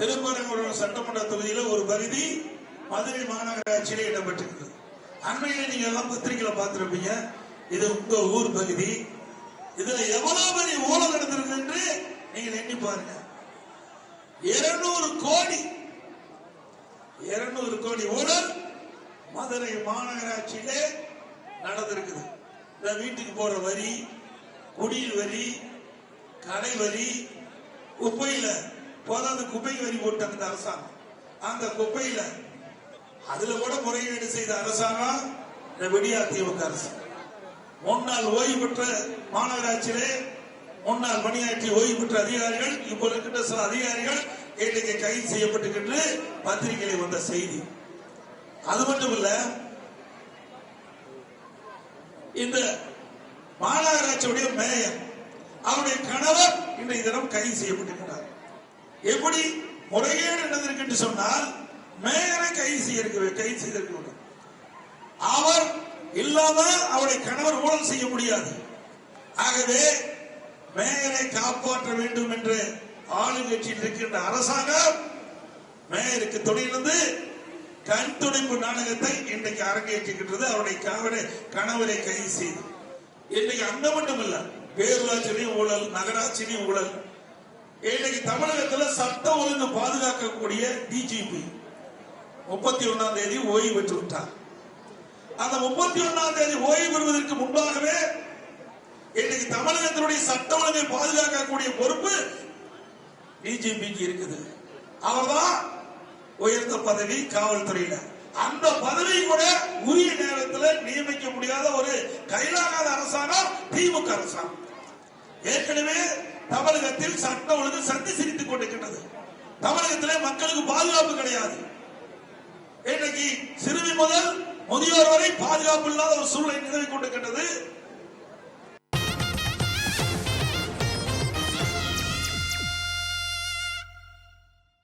திருப்பரங்குன்றம் சட்டமன்ற தொகுதியில ஒரு பகுதி மதுரை மாநகராட்சியில இடம்பெற்றிருக்கிறது. அண்மையில நீங்க எல்லாம் பத்திரிகையில பார்த்திருப்பீங்க. இது உங்க ஊர் பகுதி. இதுல எவ்வளவு பெரிய ஊழல் நடந்திருக்கு என்று நீங்க எண்ணி பாருங்க. இருநூறு கோடி இருநூறு கோடி ஊழல் மதுரை மாநகராட்சியிலே நடந்திருக்குது. இந்த வீட்டுக்கு போற வரி குடியில் வரி கடை வரி குப்பையில போதாது குப்பை வரி போட்டாங்க இந்த அரசாங்கம். அந்த குப்பையில அதுல கூட முறையீடு செய்த அரசாங்கம் இந்த விடியா திமுக அரசு. முன்னாள் ஓய்வு பெற்ற மாநகராட்சியிலே முன்னாள் பணியாற்றி ஓய்வு பெற்ற அதிகாரிகள் இப்போ இருக்கின்ற சில அதிகாரிகள் இன்றைக்கு கைது செய்யப்பட்டுக்கிட்டு பத்திரிகையில வந்த செய்தி. அது மட்டும் இல்ல இந்த மாநகராட்சியுடைய மேயர் அவருடைய கணவர் இன்றைய தினம் கைது செய்யப்பட்டிருக்கிறார். எப்படி முறைகேடு நடந்திருக்கு என்று சொன்னால் மேயரை கைது செய்ய கைது செய்திருக்க வேண்டும் அவர் இல்லாம அவருடைய கணவர் ஊழல் செய்ய முடியாது. ஆகவே மேயரை காப்பாற்ற வேண்டும் என்று ஆளுங்கட்சியில் இருக்கின்ற அரசாங்கம் மேயருக்கு துணையிலிருந்து கண் துடைப்பு நாடகத்தை இன்றைக்கு அரங்கேற்றுகின்றது அவருடைய கணவரை கணவரை கைது செய்து. இன்னைக்கு அந்த மட்டும் இல்ல பேரூராட்சியிலையும் ஊழல் நகராட்சியிலையும் ஊழல். இன்னைக்கு தமிழகத்துல சட்ட ஒழுங்கு பாதுகாக்கக்கூடிய டிஜிபி முப்பத்தி ஒன்னாம் தேதி ஓய்வு பெற்று விட்டார். அந்த முப்பத்தி ஒன்னாம் தேதி ஓய்வு பெறுவதற்கு முன்பாகவே இன்னைக்கு தமிழகத்தினுடைய சட்ட ஒழுங்கை பாதுகாக்கக்கூடிய பொறுப்பு டிஜிபிக்கு இருக்குது. அவர்தான் உயர்ந்த பதவி காவல்துறையில. அந்த பதவி கூட உரிய நேரத்தில் நியமிக்க முடியாத ஒரு கைலாகாத அரசாங்கம் திமுக அரசாங்கம். ஏற்கனவே தமிழகத்தில் சட்ட ஒழுங்கு சந்தி சிரித்துக் கொண்டிருக்கின்றது. தமிழகத்திலே மக்களுக்கு பாதுகாப்பு கிடையாது. இன்றைக்கு சிறுமி முதல் முதியோர் வரை பாதுகாப்பு இல்லாத ஒரு சூழ்நிலை நிலவி கொண்டிருக்கின்றது.